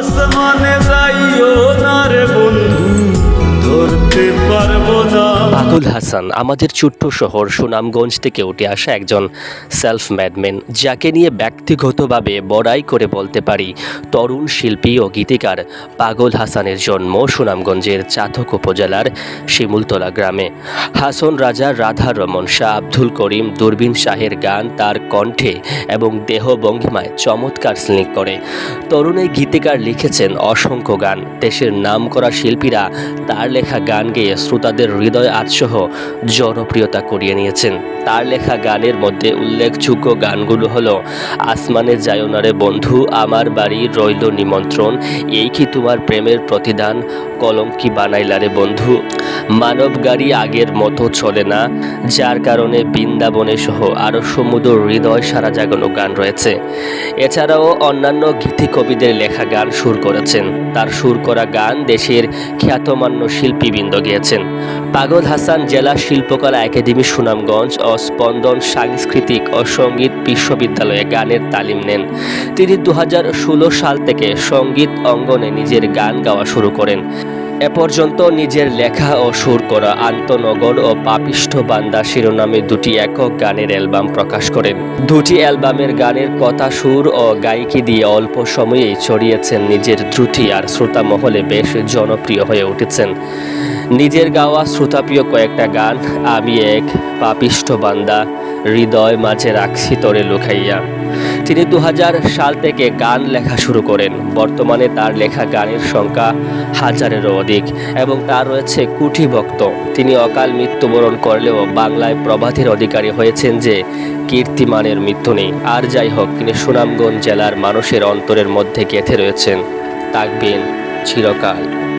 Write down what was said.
আসমানে পাগল হাসান, আমাদের ছোট্ট শহর সুনামগঞ্জ থেকে উঠে আসা একজন সেলফ ম্যাডম্যান যাকে নিয়ে ব্যক্তিগতভাবে বড়াই করে বলতে পারি, তরুণ শিল্পী ও গীতিকার পাগল হাসানের জন্ম সুনামগঞ্জের চাতক উপজেলার শিমুলতলা গ্রামে। হাসন রাজা রাধা রমন শাহ আব্দুল করিম দূরবীন শাহের গান তার কণ্ঠে এবং দেহ ভঙ্গিমায় চমৎকার স্লিক করে। তরুণ এই গীতিকার লিখেছেন অসংখ্য গান, দেশের নামকরা শিল্পীরা তার লেখা গান গেয়ে শ্রোতাদের হৃদয় আজসহ জনপ্রিয়তা করিয়ে নিয়েছেন। তার লেখা গানের মধ্যে উল্লেখযোগ্য গানগুলো হলো, আসমানে যায় না রে বন্ধু, আমার বাড়ি রইল নিমন্ত্রণ, এই কি তোমার প্রেমের প্রতিদান, কলম কি বানাইলা রে বন্ধু? মানব গাড়ি আগের মতো চলে না, যার কারণে বৃন্দাবনে সহ আরও সমুদ্র হৃদয় সারা জাগানো গান রয়েছে। এছাড়াও অন্যান্য গীতি কবিদের লেখা গান সুর করেছেন। তার সুর করা গান দেশের খ্যাতমান্য শিল্পীবৃন্দ গেয়েছেন। পাগল হাসান জেলা শিল্পকলা একাডেমি সুনামগঞ্জ ও স্পন্দন সাংস্কৃতিক ও সংগীত বিশ্ববিদ্যালয়ে গানের তালিম নেন। তিনি দু হাজার ষোলো সাল থেকে সংগীত অঙ্গনে নিজের গান গাওয়া শুরু করেন। এ পর্যন্ত নিজের লেখা ও সুর করা আন্তনগর ও পাপিষ্ঠ বান্দা শিরোনামে দুটি একক গানের অ্যালবাম প্রকাশ করেন। দুটি অ্যালবামের গানের কথা, সুর ও গায়িকি দিয়ে অল্প সময়েই ছড়িয়েছেন নিজের দ্রুতি আর শ্রোতা মহলে বেশ জনপ্রিয় হয়ে উঠেছেন। নিজের গাওয়া শ্রোতাপ্রিয় কয়েকটা গান আমি এক পাপিষ্ঠ বান্দা হৃদয় মাঝে রাখছি তরে লুকাইয়া। তিনি দু হাজার সাল থেকে গান লেখা শুরু করেন। বর্তমানে তার লেখা গানের সংখ্যা হাজারেরও অধিক এবং তার রয়েছে কুটি ভক্ত। তিনি অকাল মৃত্যুবরণ করলেও বাংলায় প্রবাধের অধিকারী হয়েছেন যে, কীর্তিমানের মৃত্যু নেই। আর যাই হোক, তিনি সুনামগঞ্জ জেলার মানুষের অন্তরের মধ্যে গেঁথে রয়েছেন। থাকবেন চিরকাল।